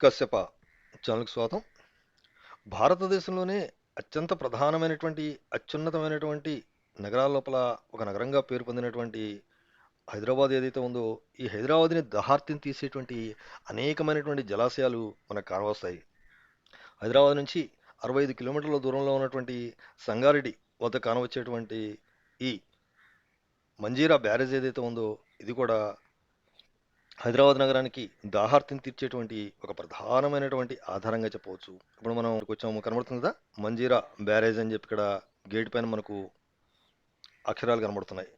కశ్యప ఛానల్కి స్వాగతం. భారతదేశంలోనే అత్యంత ప్రధానమైనటువంటి అత్యున్నతమైనటువంటి నగరాల లోపల ఒక నగరంగా పేరు పొందినటువంటి హైదరాబాద్ ఏదైతే ఉందో ఈ హైదరాబాద్ని దహార్తిని తీసేటువంటి అనేకమైనటువంటి జలాశయాలు మనకు కానవస్తాయి హైదరాబాద్ నుంచి అరవై ఐదు కిలోమీటర్ల దూరంలో ఉన్నటువంటి సంగారెడ్డి వద్ద కానవచ్చేటువంటి ఈ మంజీరా బ్యారేజ్ ఏదైతే ఉందో ఇది కూడా హైదరాబాద్ నగరానికి దాహార్తిని తీర్చేటువంటి ఒక ప్రధానమైనటువంటి ఆధారంగా చెప్పవచ్చు. ఇప్పుడు మనం కొంచెం కనబడుతుంది కదా? మంజీరా బ్యారేజ్ అని చెప్పి ఇక్కడ గేట్ పైన మనకు అక్షరాలు కనబడుతున్నాయి.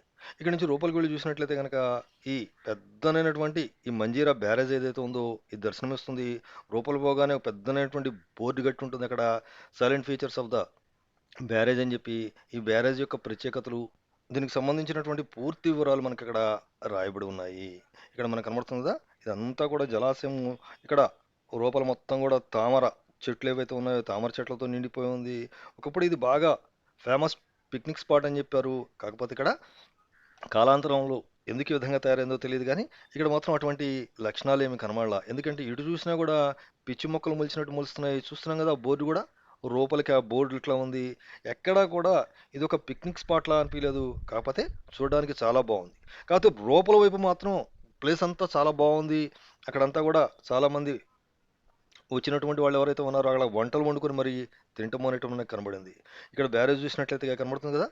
ఇక్కడ నుంచి లోపలికి వెళ్ళి చూసినట్లయితే కనుక ఈ పెద్దనైనటువంటి ఈ మంజీరా బ్యారేజ్ ఏదైతే ఉందో ఇది దర్శనమిస్తుంది. లోపల పోగానే ఒక పెద్దనైనటువంటి బోర్డు గట్టి ఉంటుంది అక్కడ. Silent features of the barrage అని చెప్పి ఈ బ్యారేజ్ యొక్క ప్రత్యేకతలు దీనికి సంబంధించినటువంటి పూర్తి వివరాలు మనకి ఇక్కడ రాయబడి ఉన్నాయి. ఇక్కడ మనకు కనబడుతుంది కదా ఇదంతా కూడా జలాశయం ఇక్కడ రూపాల మొత్తం కూడా తామర చెట్లు ఏవైతే ఉన్నాయో తామర చెట్లతో నిండిపోయి ఉంది. ఒకప్పుడు ఇది బాగా ఫేమస్ పిక్నిక్ స్పాట్ అని చెప్పారు. కాకపోతే ఇక్కడ కాలాంతరంలో ఎందుకు ఈ విధంగా తయారైందో తెలియదు కానీ ఇక్కడ మాత్రం అటువంటి లక్షణాలు ఏమి కనబడాల. ఎందుకంటే ఇటు చూసినా కూడా పిచ్చి మొక్కలు మొలిచినట్టు మొలుస్తున్నాయి. చూస్తున్నాం కదా ఆ బోర్డు కూడా. లోపలికి ఆ బోర్డు ఇట్లా ఉంది. ఎక్కడా కూడా ఇది ఒక పిక్నిక్ స్పాట్లా అనిపించలేదు కాకపోతే చూడడానికి చాలా బాగుంది. కాకపోతే లోపల వైపు మాత్రం ప్లేస్ అంతా చాలా బాగుంది. అక్కడంతా కూడా చాలామంది వచ్చినటువంటి వాళ్ళు ఎవరైతే ఉన్నారో అక్కడ వంటలు వండుకొని మరి తింటం అనేటం కనబడింది. ఇక్కడ బ్యారేజ్ చూసినట్లయితే కనబడుతుంది కదా?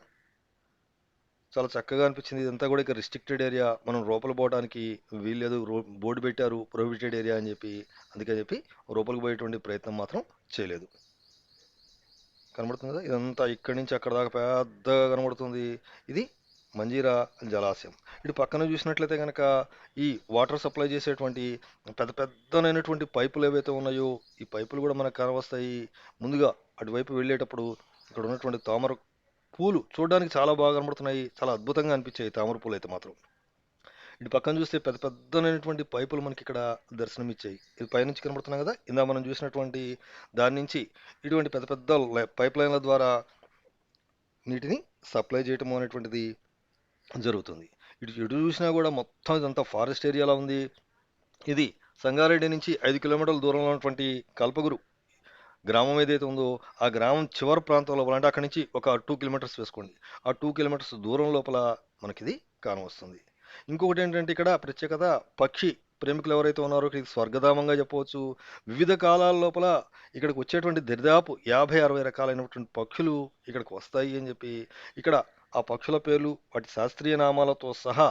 చాలా చక్కగా అనిపించింది. ఇదంతా కూడా ఇక రిస్ట్రిక్టెడ్ ఏరియా మనం లోపల పోవడానికి వీల్లేదు. రో- బోర్డు పెట్టారు. ప్రొహిబిటెడ్ ఏరియా అని చెప్పి అందుకని చెప్పి లోపలికి పోయేటువంటి ప్రయత్నం మాత్రం చేయలేదు. కనబడుతుంది కదా ఇదంతా ఇక్కడి నుంచి అక్కడ దాకా పెద్దగా కనబడుతుంది. ఇది మంజీరా జలాశయం. ఇటు పక్కన చూసినట్లయితే కనుక ఈ వాటర్ సప్లై చేసేటువంటి పెద్ద పెద్దనైనటువంటి పైపులు ఏవైతే ఉన్నాయో ఈ పైపులు కూడా మనకు కనవస్తాయి ముందుగా అటువైపు వెళ్ళేటప్పుడు ఇక్కడ ఉన్నటువంటి తామర పూలు చూడడానికి చాలా బాగా కనబడుతున్నాయి. చాలా అద్భుతంగా అనిపించాయి తామర పూలు అయితే మాత్రం. ఇటు పక్కన చూస్తే పెద్ద పెద్దనైనటువంటి పైపులు మనకి ఇక్కడ దర్శనం ఇచ్చాయి ఇది పైనుంచి కనబడుతున్నాయి కదా? ఇందా మనం చూసినటువంటి దాని నుంచి ఇటువంటి పెద్ద పెద్ద పైప్ లైన్ల ద్వారా నీటిని సప్లై చేయటం అనేటువంటిది జరుగుతుంది. ఇటు ఎటు చూసినా కూడా మొత్తం ఇదంతా ఫారెస్ట్ ఏరియాలో ఉంది. ఇది సంగారెడ్డి నుంచి ఐదు కిలోమీటర్ల దూరంలో ఉన్నటువంటి కల్పగురు గ్రామం ఏదైతే ఉందో ఆ గ్రామం చివరి ప్రాంతంలో అంటే అక్కడి నుంచి ఒక టూ కిలోమీటర్స్ వేసుకోండి. ఆ టూ కిలోమీటర్స్ దూరం లోపల మనకిది కానవస్తుంది. ఇంకొకటి ఏంటంటే ఇక్కడ ప్రత్యేకత పక్షి ప్రేమికులు ఎవరైతే ఉన్నారో ఇది స్వర్గధామంగా చెప్పవచ్చు. వివిధ కాలాల లోపల ఇక్కడికి వచ్చేటువంటి దరిదాపు యాభై అరవై రకాలైనటువంటి పక్షులు ఇక్కడికి వస్తాయి అని చెప్పి ఇక్కడ ఆ పక్షుల పేర్లు వాటి శాస్త్రీయ నామాలతో సహా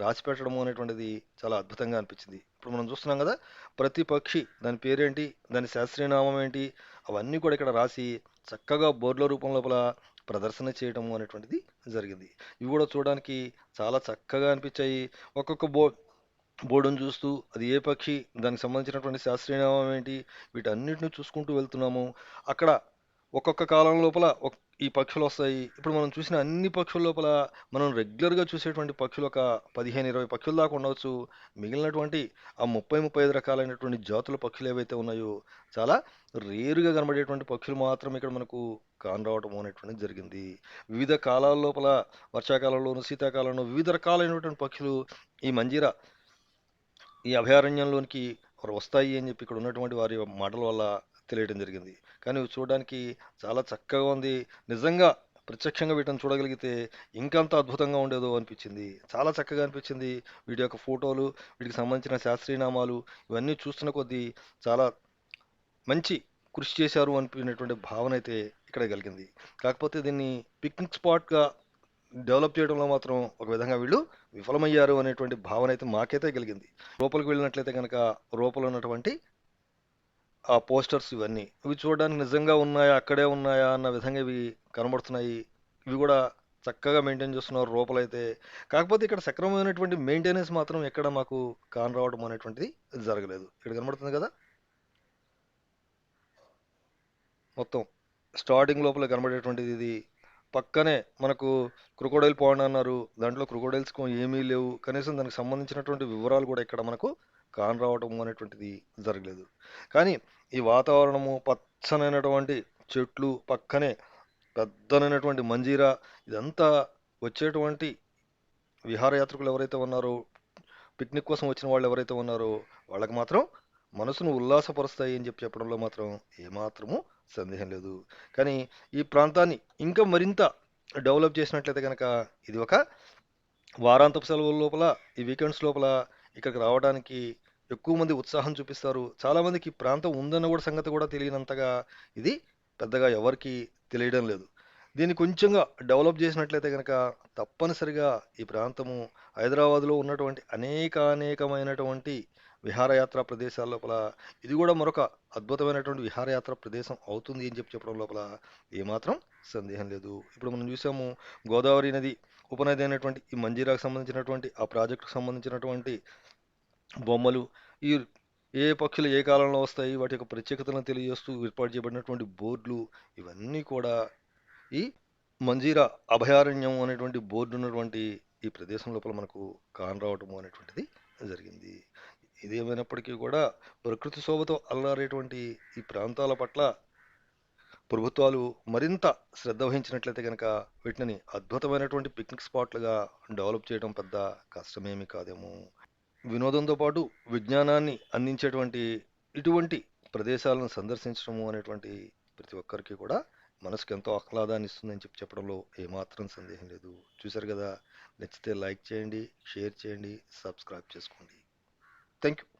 రాసిపెట్టడం అనేటువంటిది చాలా అద్భుతంగా అనిపించింది. ఇప్పుడు మనం చూస్తున్నాం కదా ప్రతి పక్షి దాని పేరేంటి దాని శాస్త్రీయ నామం ఏంటి అవన్నీ కూడా ఇక్కడ రాసి చక్కగా బోర్ల రూపం లోపల ప్రదర్శన చేయడం అనేటువంటిది జరిగింది. ఇవి కూడా చూడడానికి చాలా చక్కగా అనిపించాయి. ఒక్కొక్క బో బోర్డును చూస్తూ అది ఏ పక్షి దానికి సంబంధించినటువంటి శాస్త్రీయ నామం ఏంటి వీటన్నిటిని చూసుకుంటూ వెళ్తున్నాము. అక్కడ ఒక్కొక్క కాలం లోపల ఈ పక్షులు వస్తాయి. ఇప్పుడు మనం చూసిన అన్ని పక్షుల లోపల మనం రెగ్యులర్గా చూసేటువంటి పక్షులు ఒక పదిహేను ఇరవై పక్షుల దాకా ఉండవచ్చు. మిగిలినటువంటి ఆ ముప్పై ముప్పై ఐదు రకాలైనటువంటి జాతుల పక్షులు ఏవైతే ఉన్నాయో చాలా రేరుగా కనబడేటువంటి పక్షులు మాత్రం ఇక్కడ మనకు కానరావటం అనేటువంటిది జరిగింది. వివిధ కాలాల లోపల వర్షాకాలంలోను శీతాకాలంలో వివిధ రకాలైనటువంటి పక్షులు ఈ మంజీరా ఈ అభయారణ్యంలోనికి వస్తాయి అని చెప్పి ఇక్కడ ఉన్నటువంటి వారి మాటల వల్ల తెలియడం జరిగింది. కానీ ఇవి చూడడానికి చాలా చక్కగా ఉంది. నిజంగా ప్రత్యక్షంగా వీటిని చూడగలిగితే ఇంకంత అద్భుతంగా ఉండేదో అనిపించింది. చాలా చక్కగా అనిపించింది. వీటి యొక్క ఫోటోలు వీటికి సంబంధించిన శాస్త్రీయనామాలు ఇవన్నీ చూస్తున్న కొద్దీ చాలా మంచి కృషి చేశారు అనిపించినటువంటి భావన అయితే ఇక్కడ కలిగింది కాకపోతే దీన్ని పిక్నిక్ స్పాట్గా డెవలప్ చేయడంలో మాత్రం ఒక విధంగా వీళ్ళు విఫలమయ్యారు అనేటువంటి భావన అయితే మాకైతే కలిగింది. రూపలకు వెళ్ళినట్లయితే కనుక రూపలు ఉన్నటువంటి ఆ పోస్టర్స్ ఇవన్నీ ఇవి చూడడానికి నిజంగా ఉన్నాయా అక్కడే ఉన్నాయా అన్న విధంగా ఇవి కనబడుతున్నాయి. ఇవి కూడా చక్కగా మెయింటైన్ చేస్తున్నారు రూపలైతే కాకపోతే ఇక్కడ సక్రమమైనటువంటి మెయింటెనెన్స్ మాత్రం ఎక్కడ మాకు కానరావడం అనేటువంటిది జరగలేదు. ఇక్కడ కనబడుతుంది కదా? మొత్తం. స్టార్టింగ్ లోపల కనబడేటువంటిది ఇది. పక్కనే మనకు క్రొకోడైల్ పాండ్ అన్నారు. దాంట్లో క్రొకోడైల్స్ ఏమీ లేవు. కనీసం దానికి సంబంధించినటువంటి వివరాలు కూడా ఇక్కడ మనకు కానరావటం అనేటువంటిది జరగలేదు. కానీ ఈ వాతావరణము పచ్చనైనటువంటి చెట్లు పక్కనే పెద్దనైనటువంటి మంజీరా ఇదంతా వచ్చేటువంటి విహారయాత్రికులు ఎవరైతే ఉన్నారో పిక్నిక్ కోసం వచ్చిన వాళ్ళు ఎవరైతే ఉన్నారో వాళ్ళకి మాత్రం మనసును ఉల్లాసపరుస్తాయి అని చెప్పి చెప్పడంలో మాత్రం ఏమాత్రము సందేహం లేదు. కానీ ఈ ప్రాంతాన్ని ఇంకా మరింత డెవలప్ చేసినట్లయితే కనుక ఇది ఒక వారాంతపు సెలవుల లోపల ఈ వీకెండ్స్ లోపల ఇక్కడికి రావడానికి ఎక్కువ మంది ఉత్సాహం చూపిస్తారు. చాలామందికి ఈ ప్రాంతం ఉందన్న కూడా సంగతి కూడా తెలియనంతగా ఇది పెద్దగా ఎవరికి తెలియడం లేదు. దీన్ని కొంచెంగా డెవలప్ చేసినట్లయితే కనుక తప్పనిసరిగా ఈ ప్రాంతము హైదరాబాద్లో ఉన్నటువంటి అనేక అనేకమైనటువంటి విహారయాత్ర ప్రదేశాల లోపల ఇది కూడా మరొక అద్భుతమైనటువంటి విహారయాత్ర ప్రదేశం అవుతుంది అని చెప్పి చెప్పడం లోపల ఏమాత్రం సందేహం లేదు. ఇప్పుడు మనం చూసాము గోదావరి నది ఉపనది అయినటువంటి ఈ మంజీరాకు సంబంధించినటువంటి ఆ ప్రాజెక్టుకు సంబంధించినటువంటి బొమ్మలు ఈ ఏ పక్షులు ఏ కాలంలో వస్తాయి వాటి యొక్క ప్రత్యేకతలను తెలియజేస్తూ ఏర్పాటు చేయబడినటువంటి బోర్డులు ఇవన్నీ కూడా ఈ మంజీరా అభయారణ్యం అనేటువంటి బోర్డు ఉన్నటువంటి ఈ ప్రదేశం లోపల మనకు కానరావటము అనేటువంటిది జరిగింది. ఇదేమైనప్పటికీ కూడా ప్రకృతి శోభతో అల్లారేటువంటి ఈ ప్రాంతాల పట్ల ప్రభుత్వాలు మరింత శ్రద్ధ వహించినట్లయితే కనుక వీటిని అద్భుతమైనటువంటి పిక్నిక్ స్పాట్లుగా డెవలప్ చేయడం పెద్ద కష్టమేమి కాదేమో. వినోదంతో పాటు విజ్ఞానాన్ని అందించేటువంటి ఇటువంటి ప్రదేశాలను సందర్శించడము అనేటువంటి ప్రతి ఒక్కరికి కూడా మనసుకు ఎంతో ఆహ్లాదాన్ని ఇస్తుందని చెప్పి చెప్పడంలో ఏమాత్రం సందేహం లేదు. చూశారు కదా? నచ్చితే లైక్ చేయండి షేర్ చేయండి సబ్స్క్రైబ్ చేసుకోండి. think